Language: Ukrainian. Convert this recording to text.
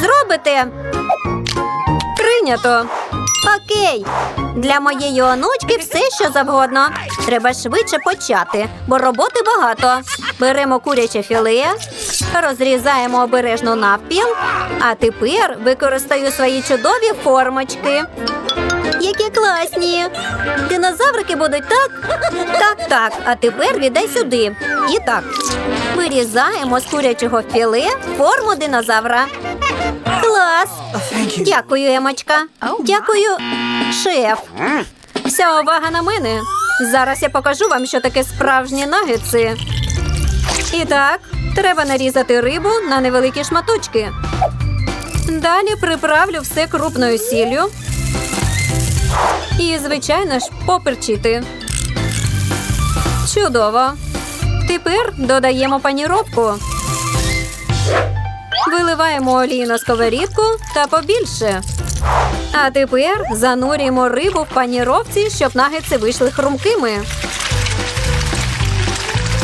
Зробите. Прийнято. Окей. Для моєї онучки все, що завгодно. Треба швидше почати, бо роботи багато. Беремо куряче філе, розрізаємо обережно навпіл, а тепер використаю свої чудові формочки. Які класні! Динозаврики будуть так? Так, так. А тепер віддай сюди. І так. Вирізаємо з курячого філе форму динозавра. Клас! Дякую, Емочка. Дякую, шеф. Вся увага на мене. Зараз я покажу вам, що таке справжні нагетси. І так, треба нарізати рибу на невеликі шматочки. Далі приправлю все крупною сіллю. І, звичайно ж, поперчити. Чудово. Тепер додаємо паніровку. Виливаємо олію на сковорідку та побільше. А тепер занурюємо рибу в паніровці, щоб нагетси вийшли хрумкими.